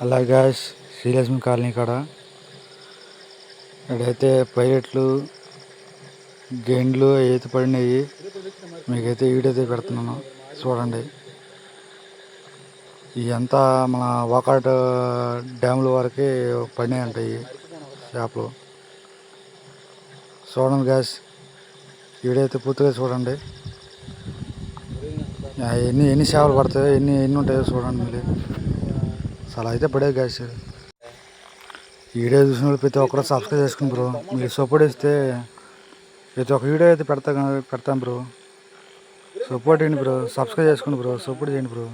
అలా gas Srilakshmi colony కాడ. ఇక్కడైతే పైరెట్లు గెండ్లు అయితే పడినాయి మీకైతే వీడియో పెడుతున్నాను. చూడండి. ఇవంతా మన వాకాట్ డ్యాముల వరకు పడినాయి అంటాయి చేపలు చూడండి గ్యాస్ వీడైతే పూర్తిగా చూడండి. ఎన్ని ఎన్ని చేపలు పడతాయో ఎన్ని ఎన్ని ఉంటాయో చూడండి మీరు. చాలా అయితే పడే గ్యాస్ వీడియో చూసిన వాళ్ళు ప్రతి ఒక్కరు సబ్స్క్రైబ్ చేసుకుని బ్రో మీరు సపోర్ట్ ఇస్తే ప్రతి ఒక్క వీడియో అయితే పెడతా పెడతాం బ్రో సపోర్ట్ చేయండి బ్రో సబ్స్క్రైబ్ చేసుకోండి బ్రో సపోర్ట్ చేయండి బ్రో